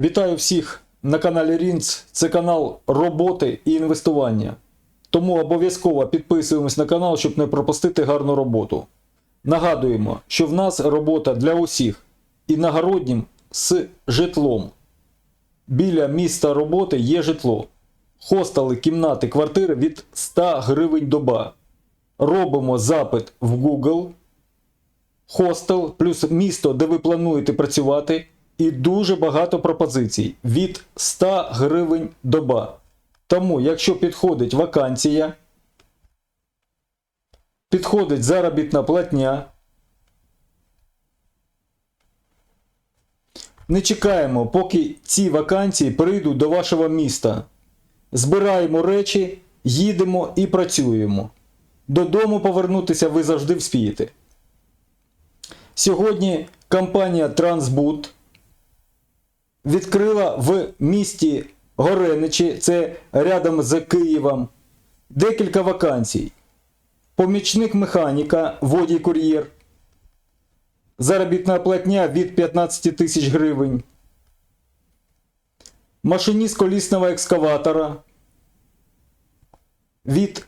Вітаю всіх на каналі Рінц. Це канал роботи і інвестування. Тому обов'язково підписуємось на канал, щоб не пропустити гарну роботу. Нагадуємо, що в нас робота для усіх іногороднім з житлом. Біля міста роботи є житло. Хостели, кімнати, квартири від 100 гривень доба. Робимо запит в Google хостел плюс місто, де ви плануєте працювати, і дуже багато пропозицій від 100 гривень доба. Тому, якщо підходить вакансія, підходить заробітна платня, не чекаємо, поки ці вакансії прийдуть до вашого міста. Збираємо речі, їдемо і працюємо. Додому повернутися ви завжди вспієте. Сьогодні компанія Трансбуд відкрила в місті Гореничі, це рядом з Києвом, декілька вакансій. Помічник механіка, водій кур'єр. Заробітна платня від 15 тисяч гривень. Машиніст колісного екскаватора від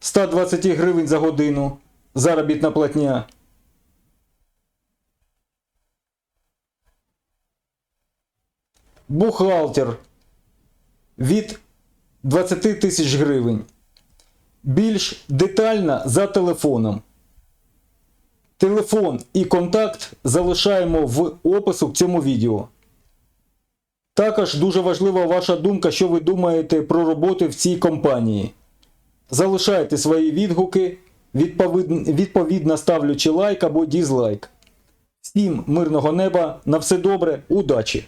120 гривень за годину. Заробітна платня. Бухгалтер від 20 тисяч гривень. Більш детально за телефоном. Телефон і контакт залишаємо в опису к цьому відео. Також дуже важлива ваша думка, що ви думаєте про роботи в цій компанії. Залишайте свої відгуки, відповідно, ставлячи лайк або дізлайк. Всім мирного неба, на все добре, удачі!